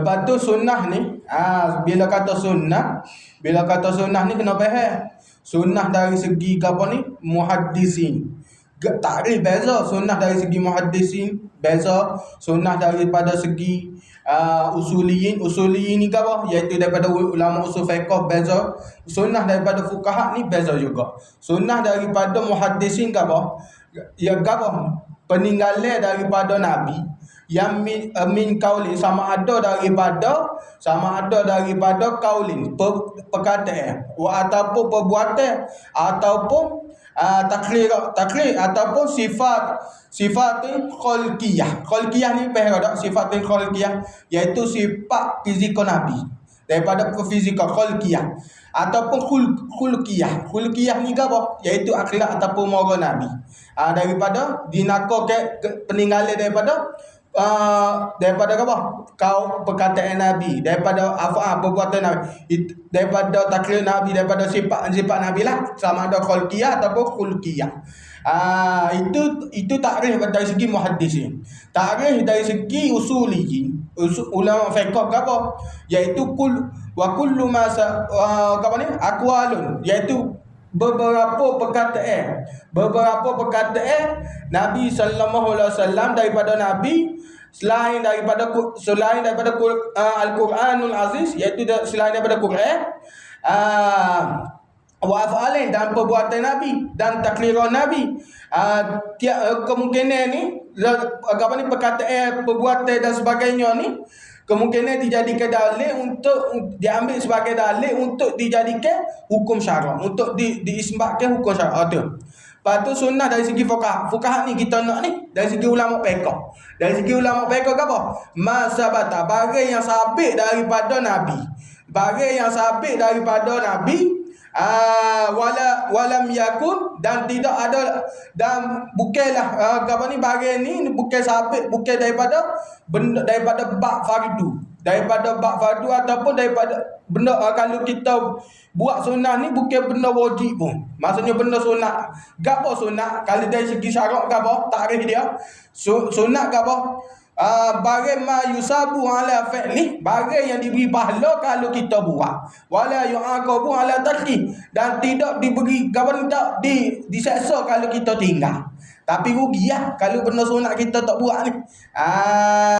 Lepas tu sunnah ni, ah bila kata sunnah, bila kata sunnah ni kena faham. Sunnah dari segi apa ni? Muhaddisin. Tak ada beza sunnah dari segi muhaddisin, beza sunnah daripada segi uh, usuliyin. Usuliyin ni apa? Iaitu daripada ulama usul fiqh beza. Sunnah daripada fuqaha ni beza juga. Sunnah daripada muhaddisin apa? Ya apa? Peninggalan daripada nabi yang min, uh, min kaulin sama ada daripada sama ada daripada kaulin per, perkataan. Ataupun perbuatan ataupun uh, taklir taklir ataupun sifat sifat khalqiyah. Khalqiyah ni faham tak? Sifat khalqiyah iaitu sifat fizikal nabi. Daripada fizikal khalqiyah. Ataupun khul khulqiyah. Khulqiyah ni apa? Iaitu akhlak ataupun moral nabi. Uh, daripada dinako ke peninggalan daripada uh, daripada apa? Kau perkataan Nabi, daripada apa perbuatan Nabi, It, daripada taklir Nabi, daripada sifat-sifat Nabi lah, sama ada khulqiyah ataupun khulqiyah. Ah uh, itu itu takrif dari segi muhaddis ni. Takrif dari segi usuli usul ulama fiqh apa? Iaitu kul wa kullu ma uh, apa ni? Aqwalun iaitu beberapa perkataan beberapa perkataan Nabi sallallahu alaihi wasallam daripada Nabi selain daripada selain daripada uh, Al-Quranul Aziz iaitu selain daripada Quran uh, wa afalin dan perbuatan Nabi dan takliran Nabi. Uh, tiap uh, kemungkinan ni apa ni perkataan perbuatan dan sebagainya ni kemungkinan dijadikan dalil untuk diambil sebagai dalil untuk dijadikan hukum syarak untuk di diisbatkan hukum syarak tu Lepas tu sunnah dari segi fukah. Fukah ni kita nak ni dari segi ulama fiqh. Dari segi ulama fiqh ke apa? Masabata bagai yang sabit daripada nabi. Bagai yang sabit daripada nabi uh, wala walam yakun dan tidak ada dan bukanlah uh, apa ni bagai ni bukan sabit bukan daripada benda daripada bab fardu. Daripada bab fardu ataupun daripada benda uh, kalau kita buat sunnah ni bukan benda wajib pun. Maksudnya benda sunnah. Gapo sunnah kalau dari segi syarak gapo takrif dia. Sunnah gapo uh, bagai ma yusabu ala fi'li bagai yang diberi pahala kalau kita buat. Wala yu'aqabu ala tarki dan tidak diberi gapo tak di diseksa kalau kita tinggal. Tapi rugi lah kalau benda sunat kita tak buat ni. Ah